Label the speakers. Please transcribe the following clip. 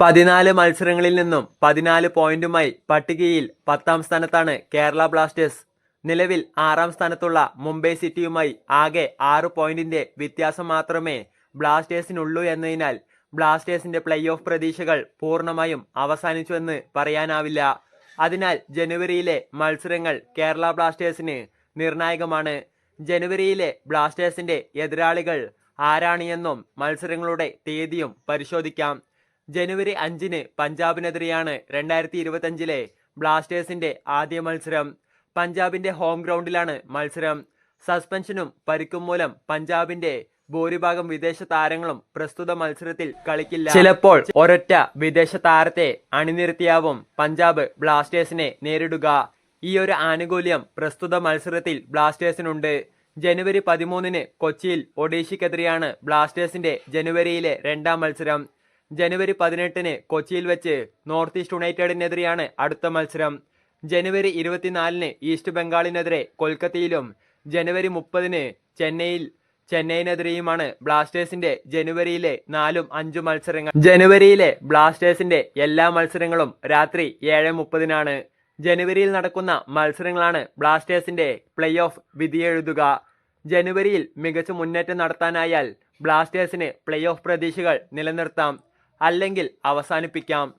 Speaker 1: പതിനാല് മത്സരങ്ങളിൽ നിന്നും പതിനാല് പോയിന്റുമായി പട്ടികയിൽ പത്താം സ്ഥാനത്താണ് കേരള ബ്ലാസ്റ്റേഴ്സ്. നിലവിൽ ആറാം സ്ഥാനത്തുള്ള മുംബൈ സിറ്റിയുമായി ആകെ ആറ് പോയിന്റിന്റെ വ്യത്യാസം മാത്രമേ ബ്ലാസ്റ്റേഴ്സിനുള്ളൂ എന്നതിനാൽ ബ്ലാസ്റ്റേഴ്സിന്റെ പ്ലേ ഓഫ് പ്രതീക്ഷകൾ പൂർണമായും അവസാനിച്ചുവെന്ന് പറയാനാവില്ല. അതിനാൽ ജനുവരിയിലെ മത്സരങ്ങൾ കേരള ബ്ലാസ്റ്റേഴ്സിന് നിർണായകമാണ്. ജനുവരിയിലെ ബ്ലാസ്റ്റേഴ്സിന്റെ എതിരാളികൾ ആരാണ് എന്നും മത്സരങ്ങളുടെ തീയതിയും പരിശോധിക്കാം. ജനുവരി അഞ്ചിന് പഞ്ചാബിനെതിരെയാണ് രണ്ടായിരത്തി ഇരുപത്തഞ്ചിലെ ബ്ലാസ്റ്റേഴ്സിന്റെ ആദ്യ മത്സരം. പഞ്ചാബിന്റെ ഹോം ഗ്രൗണ്ടിലാണ് മത്സരം. സസ്പെൻഷനും പരിക്കും മൂലം പഞ്ചാബിന്റെ ഭൂരിഭാഗം വിദേശ താരങ്ങളും പ്രസ്തുത മത്സരത്തിൽ കളിക്കില്ല. ചിലപ്പോൾ ഒരൊറ്റ വിദേശ താരത്തെ അണിനിരത്തിയാവും പഞ്ചാബ് ബ്ലാസ്റ്റേഴ്സിനെ നേരിടുക. ഈ ഒരു ആനുകൂല്യം പ്രസ്തുത മത്സരത്തിൽ ബ്ലാസ്റ്റേഴ്സിനുണ്ട്. ജനുവരി പതിമൂന്നിന് കൊച്ചിയിൽ ഒഡീഷയ്ക്കെതിരെയാണ് ബ്ലാസ്റ്റേഴ്സിന്റെ ജനുവരിയിലെ രണ്ടാം മത്സരം. ജനുവരി പതിനെട്ടിന് കൊച്ചിയിൽ വെച്ച് നോർത്ത് ഈസ്റ്റ് യുണൈറ്റഡിനെതിരെയാണ് അടുത്ത മത്സരം. ജനുവരി ഇരുപത്തിനാലിന് ഈസ്റ്റ് ബംഗാളിനെതിരെ കൊൽക്കത്തയിലും ജനുവരി മുപ്പതിന് ചെന്നൈയിൽ ചെന്നൈയിനെതിരെയുമാണ് ബ്ലാസ്റ്റേഴ്സിന്റെ ജനുവരിയിലെ നാലും അഞ്ചും മത്സരങ്ങൾ. ജനുവരിയിലെ ബ്ലാസ്റ്റേഴ്സിന്റെ എല്ലാ മത്സരങ്ങളും രാത്രി ഏഴ് മുപ്പതിനാണ്. ജനുവരിയിൽ നടക്കുന്ന മത്സരങ്ങളാണ് ബ്ലാസ്റ്റേഴ്സിന്റെ പ്ലേ ഓഫ് വിധിയെഴുതുക ജനുവരിയിൽ മികച്ച മുന്നേറ്റം നടത്താനായാൽ ബ്ലാസ്റ്റേഴ്സിന് പ്ലേ ഓഫ് പ്രതീക്ഷകൾ നിലനിർത്താം. അല്ലെങ്കിൽ അവസാനിപ്പിക്കാം.